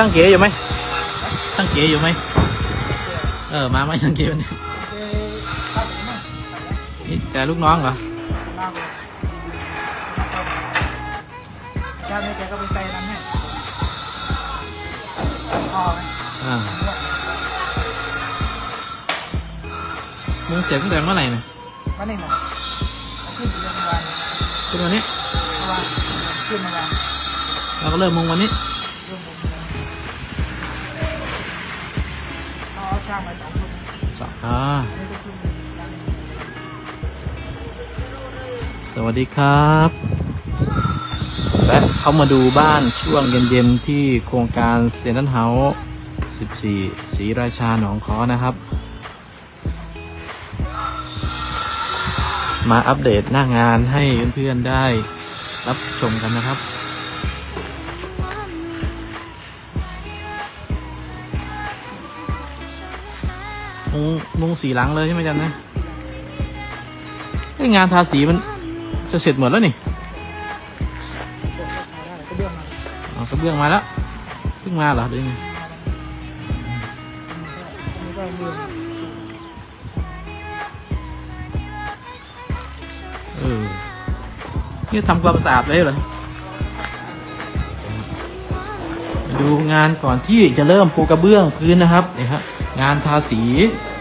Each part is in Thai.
ช่างเก๋อยู่ไหมช่างเก๋อยู่ไหมเออมาไหมช่างเก๋วันนี้เอ้ข้าวหมูมั้งนี่แกลูกน้องเหรอลากเลยย่าไม่แกก็ไปใส่นั้นให้พอไหมอ่ามึงเจ็บตั้งแต่เมื่อไหร่เนี่ยวันนี้นะขึ้นเมื่อวานขึ้นวันนี้เมื่อวานขึ้นเมื่อวานเราก็เริ่มมึงวันนี้ มาสองคนสองอ่าสวัสดีครับและเข้ามาดูบ้านช่วงเย็นๆที่โครงการเซนต์เฮาส์14ศรีราชาหนองคอนะครับ มาอัปเดตหน้างานให้เพื่อนๆได้รับชมกันนะครับ มุงมุงสีหลังเลยใช่ไหมจันนะไองานทาสีมันจะเสร็จหมดแล้วนี่ก็เบื้องมาอ๋อกระเบื้องมาแล้วเพิ่งมาเหรอหรือยังไงอันนี้ก็เบื้องเออนี่ทำความสะอาดไว้เหรอมาดูงานก่อนที่จะเริ่มปูกระเบื้องพื้นนะครับนี่ครับงานทาสี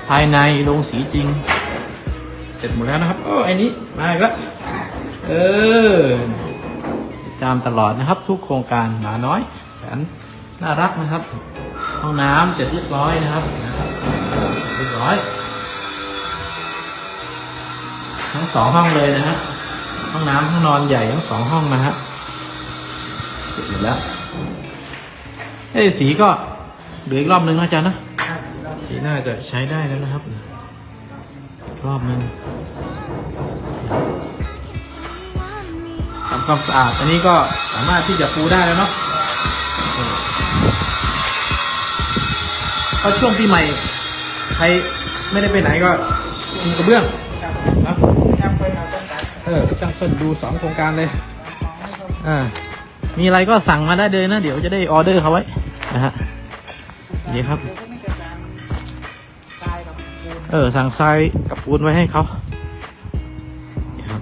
ภายในโรงสีจริง เสร็จหมดแล้วนะครับโอ้ไอ้นี้มาอีกแล้วเออตามตลอดนะครับ ทุกโครงการหมาน้อยแสนน่ารักนะครับ ห้องน้ำเสร็จเรียบร้อยนะครับเรียบร้อย ทั้งสองห้องเลยนะฮะห้องน้ำห้องนอนใหญ่ทั้งสองห้องนะฮะเสร็จหมดแล้วเอ้สีก็เหลืออีกรอบนึงนะอาจารย์นะ สีน่าจะใช้ได้แล้วนะครับ รอบนึงทำความสะอาด อันนี้ก็สามารถที่จะปูได้แล้วเนาะก็ช่วงปีใหม่ ใครไม่ได้ไปไหนก็มีกระเบื้องนะช่างเป็นเอาต้นตัดเออช่างเปิ้ลดูสองโครงการเลย อ่า มีอะไรก็สั่งมาได้เลยนะ เดี๋ยวจะได้ออเดอร์เขาไว้ นะฮะนี่ครับ เออสั่งทรายกับปูนไว้ให้เขานี่ครับ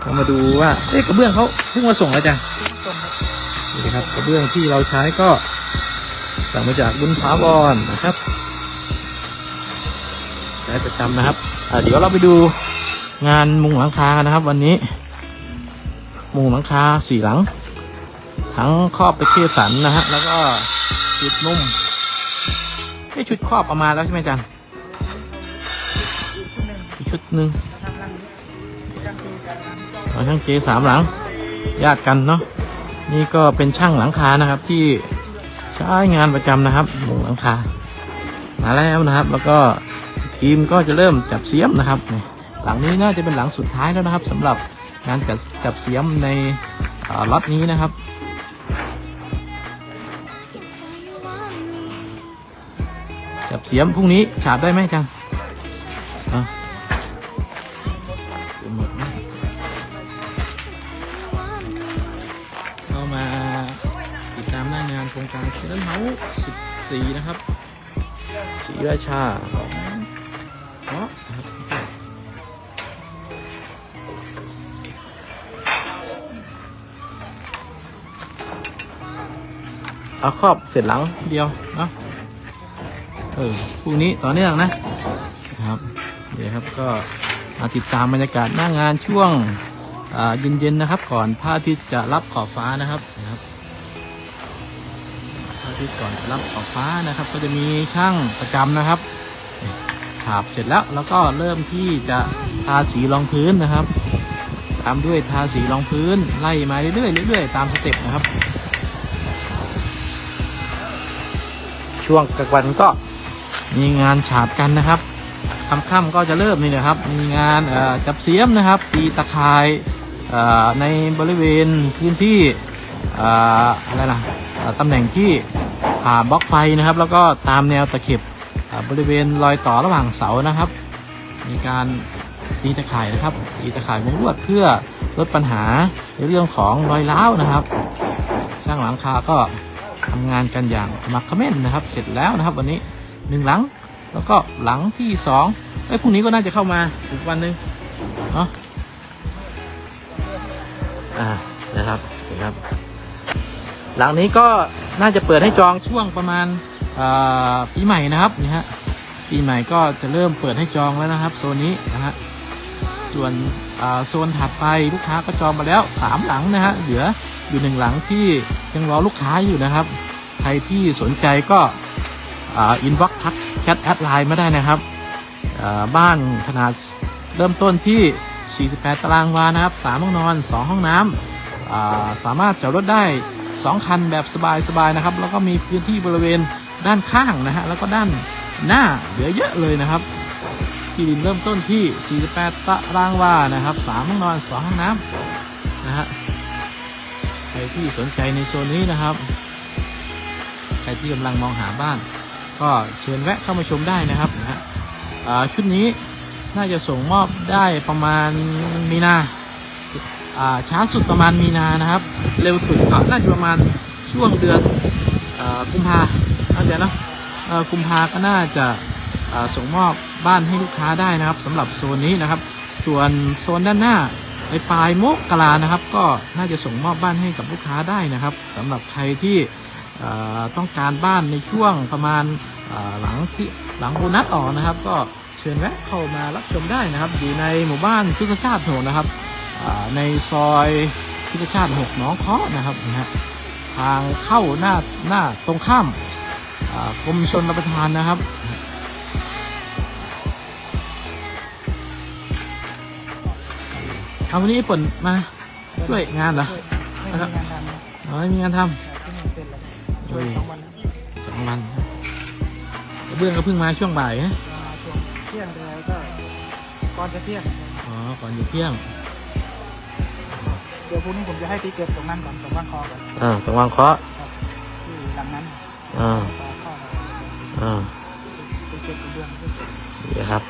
เรามาดูว่าเอ๊ะกระเบื้องเขาเพิ่งมาส่งแล้วจ้ะนี่ครับกระเบื้องที่เราใช้ก็สั่งมาจากบุญพาวรนะครับใช้ประจำนะครับเดี๋ยวเราไปดูงานมุงหลังคากันนะครับ วันนี้ มุงหลังคาสี่หลัง ทั้งครอบไปเคสันนะฮะแล้วก็จุดนุ่มไอ้ชุดครอบออกมาแล้วใช่ไหมจัน ชุดหนึ่งอีกชุดหนึ่งทำรังช่างคืองเอาช่างเจสามหลัง ญาติกันเนาะนี่ก็เป็นช่างหลังคานะครับ ที่ใช้งานประจำนะครับมุงหลังคา มาแล้วนะครับ แล้วก็ทีมก็จะเริ่มจับเสียมนะครับ หลังนี้น่าจะเป็นหลังสุดท้ายแล้วนะครับสำหรับงานจับจับเสียมในล็อตนี้นะครับจับเสียมพรุ่งนี้ฉาบได้ไหมจังอะามหน้างานโครงการเซนต์เฮาส์14นะครับศรีราชาของเนาะนะครับเอาครอบเสร็จหลังเดียวเนาะเออพรุ่งนี้ต่อเนื่องนะนะครับ เดี๋ยวครับก็มาติดตามบรรยากาศหน้างานช่วงอ่าเย็นๆนะครับ ก่อนพระอาทิตย์จะรับขอบฟ้านะครับนะครับ ทิตย์ก่อนรับขอฟ้านะครับ ก็จะมีช่างประจำนะครับฉาบเสร็จแล้วแล้วก็เริ่มที่จะทาสีรองพื้นนะครับ ตามด้วยทาสีรองพื้นไล่มาเรื่อยๆเรื่อยๆตามสเต็ปนะครับ ช่วงกลางวันก็มีงานฉาบกันนะครับค่ำๆก็จะเริ่มนี่นะครับ มีงานจับเสียมนะครับ ตีตะข่ายในบริเวณพื้นที่ออะไรล่ะตำแหน่งที่ ผ่าบล็อกไฟนะครับ แล้วก็ตามแนวตะเข็บบริเวณรอยต่อระหว่างเสานะครับ มีการตีตะข่ายนะครับตีตะข่ายมุงลวดเพื่อลดปัญหาในเรื่องของรอยร้าวนะครับ ช่างหลังคาก็ทำงานกันอย่างมักเขม้นนะครับ เสร็จแล้วนะครับ วันนี้หนึ่งหลังแล้วก็หลังที่สองไอ้พรุ่งนี้ก็น่าจะเข้ามาอีกวันหนึ่งเนาะอ่านะครับเห็นะครับ หลังนี้ก็น่าจะเปิดให้จองช่วงประมาณปีใหม่นะครับนี่ฮะปีใหม่ก็จะเริ่มเปิดให้จองแล้วนะครับ โซนนี้นะฮะส่วนโซนถัดไปลูกค้าก็จองมาแล้วสามหลังนะฮะเหลืออยู่หนึ่งหลังที่ยังรอลูกค้าอยู่นะครับ ใครที่สนใจก็อินบ็อกทักแชทแอดไลน์มาได้นะครับบ้านขนาดเริ่มต้นที่ 48 ตารางวานะครับ 3 ห้องนอน 2 ห้องน้ำสามารถจอดรถได้ 2 คันแบบสบายๆนะครับ แล้วก็มีพื้นที่บริเวณด้านข้างนะฮะแล้วก็ด้านหน้าเหลือเยอะเลยนะครับที่ดินเริ่มต้นที่ 48 ตารางวานะครับ3ห้องนอน 2 ห้องน้ำนะฮะใครที่สนใจในโซนนี้นะครับ ใครที่กำลังมองหาบ้าน ก็เชิญแวะเข้ามาชมได้นะครับนะฮะชุดนี้น่าจะส่งมอบได้ประมาณมีนา ช้าสุดประมาณมีนานะครับ เร็วสุดก็น่าจะประมาณช่วงเดือนกุมภาเข้าใจเนอะกุมภาก็น่าจะส่งมอบบ้านให้ลูกค้าได้นะครับสำหรับโซนนี้นะครับ ส่วนโซนด้านหน้าในปลายมกรานะครับ ก็น่าจะส่งมอบบ้านให้กับลูกค้าได้นะครับสำหรับใครที่ต้องการบ้านในช่วงประมาณหลังที่หลังโบนัสออกนะครับ ก็เชิญแวะเข้ามารับชมได้นะครับ อยู่ในหมู่บ้านพุทธชาติโหนนะครับ ในซอยพุทธชาติหกหนองเคาะนะครับนะฮะทางเข้าหน้าหน้าตรงข้ามอ่ากรมชนรับประทานนะครับเอาวันนี้ไอ้ฝนมาช่วยงานเหรอไม่มีงานทำนะอ๋อไม่มีงานทำที่นี่เสร็จแล้วช่วยสองวันนะสองวันครับกระเบื้องก็เพิ่งมาช่วงบ่ายนะมาช่วงเที่ยงเลยก็ก่อนจะเที่ยงอ๋อก่อนอยู่เที่ยง เดี๋ยวพรุ่งนี้ผมจะให้ตีเกิดตรงนั้นก่อนตรงบ้านคอก่อนอ่าตรงวางเคาะที่หลังนั้นอ่าต่อเข้ามาอ่าตีเกิดกระเบื้องที่เกิดนี่ครับ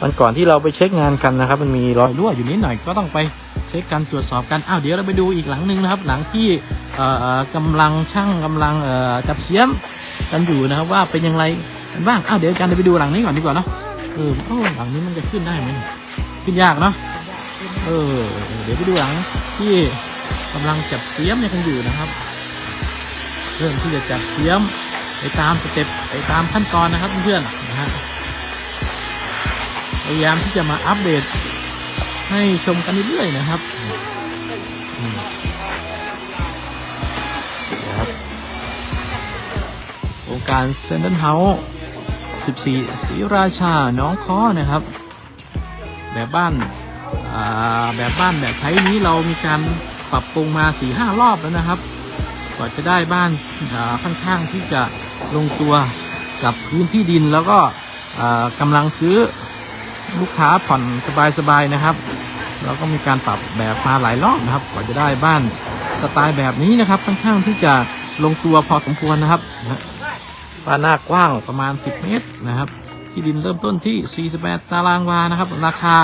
วันก่อนที่เราไปเช็คงานกันนะครับ มันมีรอยรั่วอยู่นิดหน่อยก็ต้องไปเช็คกันตรวจสอบกันอ้าวเดี๋ยวเราไปดูอีกหลังหนึ่งนะครับ หลังที่เอ่อเอ่อกำลังช่างกำลังเอ่อจับเสียมกันอยู่นะครับ ว่าเป็นยังไงกันบ้างอ้าวเดี๋ยวอาจารย์จะไปดูหลังนี้ก่อนดีกว่าเนาะเออโอ้หลังนี้มันจะขึ้นได้ไหมเนี่ยขึ้นยากเนาะเออเดี๋ยวไปดูหลัง ที่กำลังจับเสียมเนี่ยกันอยู่นะครับ เริ่มที่จะจับเสียมไปตามสเต็ปไปตามขั้นตอนนะครับเพื่อนๆนะฮะพยายามที่จะมาอัปเดตให้ชมกันเรื่อยๆนะครับอืมครับโครงการเซนเดนเฮาส์14ศรีราชาน้องคอนะครับ แบบบ้าน แบบบ้านแบบไทยนี้เรามีการปรับปรุงมา4ี่ห้ารอบแล้วนะครับกว่าจะได้บ้านค่อนข้างที่จะลงตัวกับพื้นที่ดินแล้วก็อ่ากำลังซื้อลูกค้าผ่อนสบายๆนะครับแล้วก็มีการปรับแบบมาหลายรอบนะครับ กว่าจะได้บ้านสไตล์แบบนี้นะครับค่อนข้างที่จะลงตัวพอสมควรนะครับนะบ้านหน้ากว้างประมาณ 10 เมตรนะครับ ที่ดินเริ่มต้นที่ 48 ตารางวานะครับ ราคา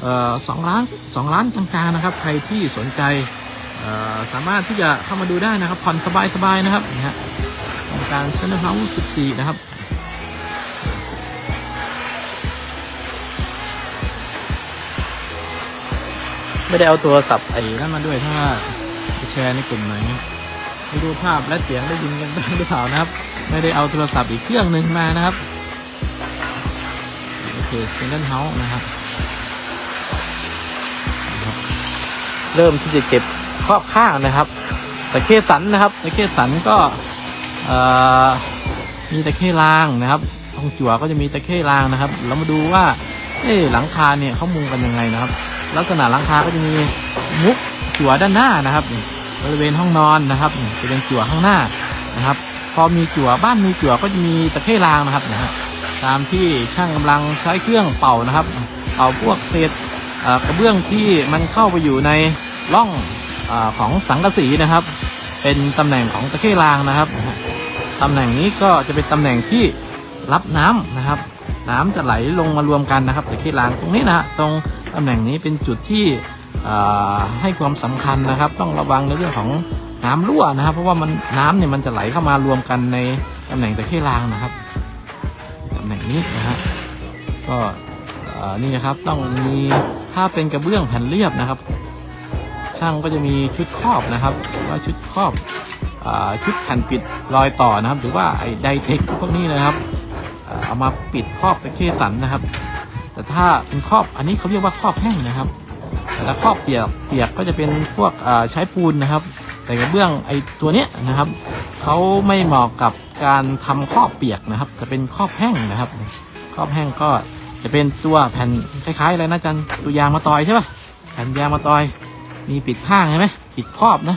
เอ่อ2ล้าน2ล้านกลางๆนะครับ ใครที่สนใจสามารถที่จะเข้ามาดูได้นะครับ ผ่อนสบายๆนะครับนะฮะโครงการเซนเตอร์เฮาส์14 นะครับไม่ได้เอาโทรศัพท์ไอ้นั่นมาด้วยถ้าแชร์ในกลุ่มไหนไม่ดูภาพและเสียงได้ยินกันบ้างหรือเปล่านะครับ ไม่ได้เอาโทรศัพท์อีกเครื่องหนึ่งมานะครับโอเคเซนเตอร์เฮาส์นะครับ เริ่มที่จะเก็บครอบข้างนะครับตะเข้สันนะครับตะเข้สันก็มีตะเข้รางนะครับตรงจั่วก็จะมีตะเข้รางนะครับ เรามาดูว่าเอ๊หลังคาเนี่ยเขามุงกันยังไงนะครับ ลักษณะหลังคาก็จะมีมุกจั่วด้านหน้านะครับบริเวณห้องนอนนะครับจะเป็นจั่วข้างหน้านะครับ พอมีจั่วบ้านมีจั่วก็จะมีตะเข้รางนะครับนะฮะตามที่ช่างกำลังใช้เครื่องเป่านะครับเป่าพวกเศษกระเบื้องที่มันเข้าไปอยู่ใน ร่องอของสังกะสีนะครับ เป็นตำแหน่งของตะเข้รางนะครับตำแหน่งนี้ก็จะเป็นตำแหน่งที่รับน้ำนะครับ น้ำจะไหลลงมารวมกันนะครับตะเข้รางตรงนี้นะฮะตรงตำแหน่งนี้เป็นจุดที่ให้ความสำคัญนะครับ ต้องระวังในเรื่องของน้ำรั่วนะครับ เพราะว่ามันน้ำเนี่ยมันจะไหลเข้ามารวมกันในตำแหน่งตะเข้รางนะครับตำแหน่งนี้นะฮะก็นี่นะครับต้องมีถ้าเป็นกระเบื้องแผ่นเรียบนะครับ ช่างก็จะมีชุดครอบนะครับว่าชุดครอบอชุดแผ่นปิดรอยต่อนะครับ หรือว่าไอ้ไดเทคพวกนี้นะครับเอามาปิดครอบตะเข้สันนะครับ แต่ถ้าเป็นครอบอันนี้เขาเรียกว่าครอบแห้งนะครับ แต่ครอบเปียกเปียกก็จะเป็นพวกใช้ปูนนะครับ แต่กระเบื้องไอ้ตัวเนี้ยนะครับเขาไม่เหมาะกับการทำครอบเปียกนะครับ จะเป็นครอบแห้งนะครับครอบแห้งก็จะเป็นตัวแผ่นคล้ายๆอะไรนะจันตัวยางมาตอยใช่ปะแผ่นยางมาตอย มีปิดข้างใช่ไหมปิดครอบนะ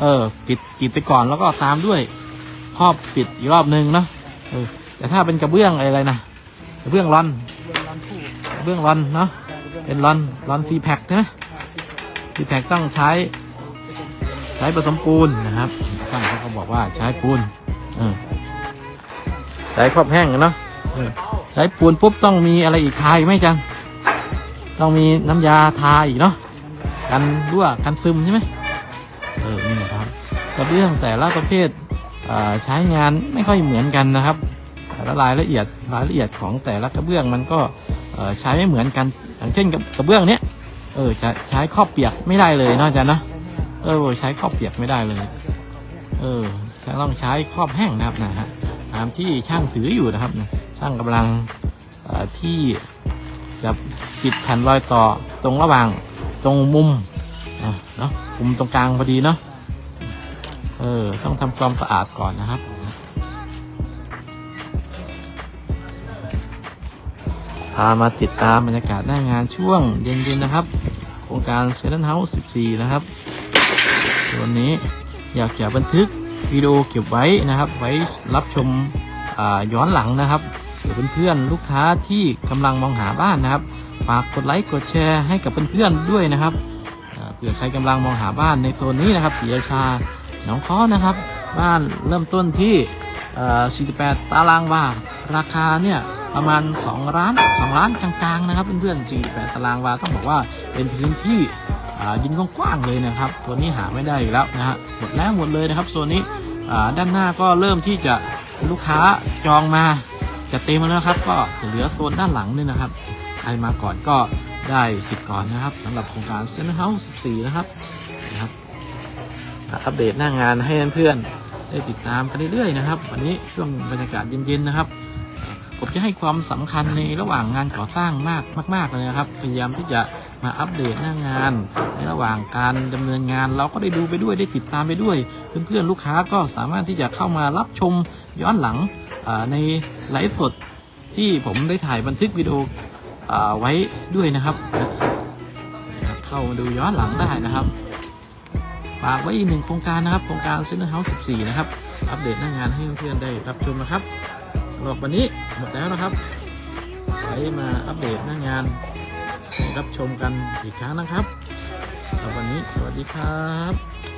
เออ ปิดปิดไปก่อนแล้วก็ตามด้วยครอบปิดอีกรอบนึงเนาะเออ แต่ถ้าเป็นกระเบื้องอะไรนะกระเบื้องรอนเรื่องร้อนกระเบื้องรอนเนาะเป็นรอนรอนฟรีแพ็คใช่ไหมฟรีแพ็คต้องใช้ ใช้ผสมปูนนะครับช่างเขาก็บอกว่าใช้ปูน เออใช้ครอบแห้งเนาะใช้ปูนปุ๊บต้องมีอะไรอีกทาอีกไหมจันต้องมีน้ำยาทาอีกเนาะ กันรั่วกันซึมใช่ไหมเออนี่นะครับกระเบื้องแต่ละประเภทใช้งานไม่ค่อยเหมือนกันนะครับแต่ละรายละเอียดรายละเอียดของแต่ละกระเบื้องมันก็ใช้ไม่เหมือนกันอย่างเช่นกับกระเบื้องเนี้ยเออจะใช้ครอบเปียกไม่ได้เลยเนาะอาจารย์นะเออใช้ครอบเปียกไม่ได้เลย เออจะต้องใช้ครอบแห้งนะครับนะฮะตามที่ช่างถืออยู่นะครับนะช่างกำลังที่จะปิดแผ่นรอยต่อตรงระหว่าง ตรงมุมเนาะมุมตรงกลางพอดีเนาะเออต้องทำความสะอาดก่อนนะครับ พามาติดตามบรรยากาศหน้างานช่วงเย็นๆนะครับ โครงการเซ n นเฮาส์14 นะครับส่วนนี้อยากจะบันทึกวิดีโอเก็บไว้นะครับ ไว้รับชมย้อนหลังนะครับเผื่อเพื่อนๆลูกค้าที่กำลังมองหาบ้านนะครับ ฝากกดไลค์กดแชร์ให้กับเพื่อนๆด้วยนะครับเผื่อใครกำลังมองหาบ้านในโซนนี้นะครับศรีราชาหนองค้อนะครับ บ้านเริ่มต้นที่เอ่อ48 ตารางวาราคาเนี่ยประมาณ 2 ล้าน 2 ล้านกลางๆนะครับเพื่อนๆ48 ตารางวาต้องบอกว่าเป็นพื้นที่ดินกว้างๆเลยนะครับตัวนี้หาไม่ได้อีกแล้วนะฮะหมดแล้วหมดเลยนะครับโซนนี้ด้านหน้าก็เริ่มที่จะลูกค้าจองมาจะเต็มแล้วครับ ก็จะเหลือโซนด้านหลังนี่นะครับ รมาก่อนก็ได้สิทธิ์ก่อนนะครับสำหรับโครงการเซ็นเฮาส์14 นะครับนะครับอัปเดตหน้างานให้เพื่อนๆได้ติดตามกันเรื่อยๆนะครับ วันนี้ช่วงบรรยากาศเย็นๆนะครับ ผมจะให้ความสำคัญในระหว่างงานก่อสร้างมากมากๆเลยนะครับ พยายามที่จะมาอัปเดตหน้างาน ในระหว่างการดำเนินงาน เราก็ได้ดูไปด้วยได้ติดตามไปด้วย เพื่อนๆลูกค้าก็สามารถที่จะเข้ามารับชมย้อนหลังในไลฟ์สดที่ผมได้ถ่ายบันทึกวิดีโอ ไว้ด้วยนะครับเข้ามาดูย้อนหลังได้นะครับฝากไว้อีกหนึ่งโครงการนะครับโครงการเซ็นเตอร์เฮาส์14 นะครับ อัปเดตหน้างานให้เพื่อนๆได้รับชมนะครับสำหรับวันนี้หมดแล้วนะครับไว้มาอัปเดตหน้างานให้รับชมกันอีกครั้งนะครับสำหรับวันนี้สวัสดีครับ